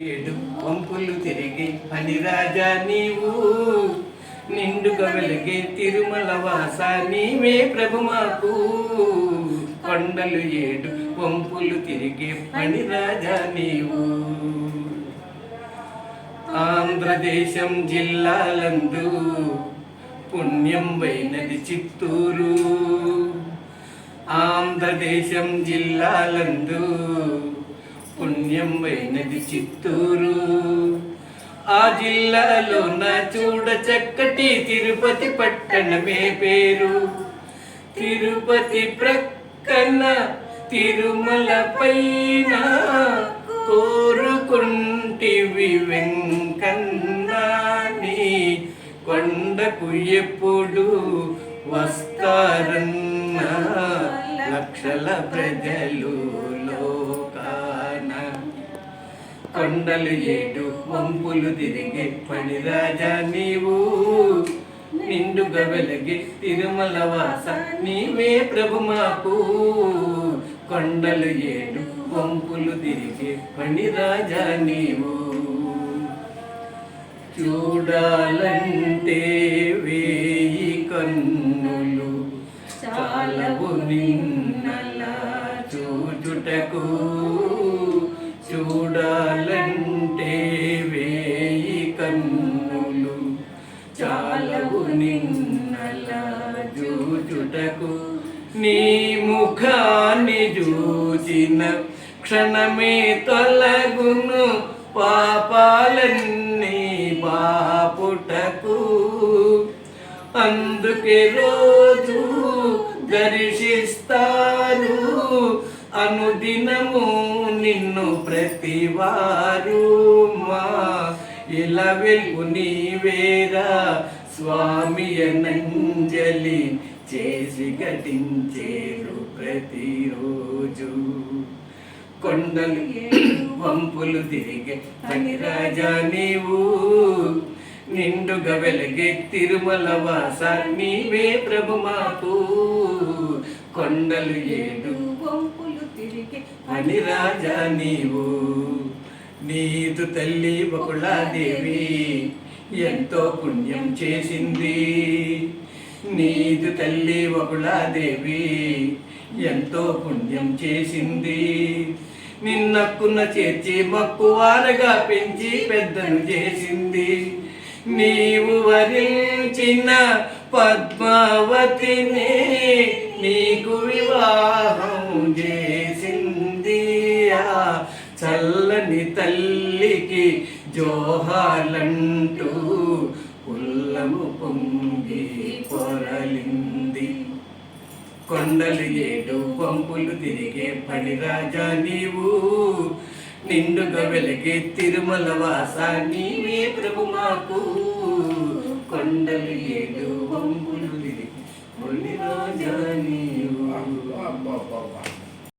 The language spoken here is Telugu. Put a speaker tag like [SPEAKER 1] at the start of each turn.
[SPEAKER 1] ఏడు వంపులు తిరిగి పనిరాజా నీవు. నిండుగా వెలిగే తిరుమల వాస నీవే ప్రభు మాకు. కొండలు ఏడు వంపులు తిరిగి పనిరాజా నీవు. ఆంధ్రదేశం జిల్లాలందు పుణ్యం వైనది చిత్తూరు. ఆంధ్రదేశం జిల్లాలందు పుణ్యం వైనది చిత్తూరు. ఆ జిల్లాలో నా చూడ చక్కటి తిరుపతి పట్టణమే పేరు. తిరుపతి ప్రక్కన తిరుమల పైన కోరుకుంటివి వెంకన్నాని కొండకు ఎప్పుడు వస్తారన్న లక్షల ప్రజలు. కొండలు ఏటు వంపులు తిరిగే పనిరాజా నీవు? నిండుగా వెలిగి తిరుమల వాస నీవే ప్రభు మాకు. కొండలు ఏడు వంపులు తిరిగే పనిరాజా నీవు? చూడాలంటే వేయి కన్నులు చాలవు నిన్నలా చూచుటకు. చూడాలి చూచుటకు నీ ముఖాన్ని చూచిన క్షణమే తొలగును పాపాలన్నీ బాపుటకు. అందుకే రోజు దర్శిస్తారు అనుదినము నిన్ను ప్రతివారు మా ఇలా వెలుగు నీవేరా స్వామి అనంజలి చేసి ఘటించేరు ప్రతిరోజు. కొండలు వంపులు తిరిగే రాజా నీవు. నిండుగా వెలిగే తిరుమల వాస నీవే ప్రభు మాకు. కొండలు ఏడు
[SPEAKER 2] వంపులు తిరిగి
[SPEAKER 1] అని రాజా నీవు. నీదు తల్లి బకుళాదేవి ఎంతో పుణ్యం చేసింది. నీదు తల్లి బకుళాదేవి ఎంతో పుణ్యం చేసింది. నిన్నక్కున్న చేర్చి మక్కువారగా పెంచి పెద్దను చేసింది. నీవు వరించిన పద్మావతిని నీకు వివాహం చేసింది. ఆ చల్లని తల్లికి జోహాలంటూ ఉల్లము పొంగి పొరలింది. కొండలు ఏడు పంపులు తిరిగే పడిరాజా నీవు. నిండుగా వెలిగే తిరుమల వాస నీవే ప్రభు మాకు. కొండలు ఏడు పంపులు తిరిగి రాజా నీవు.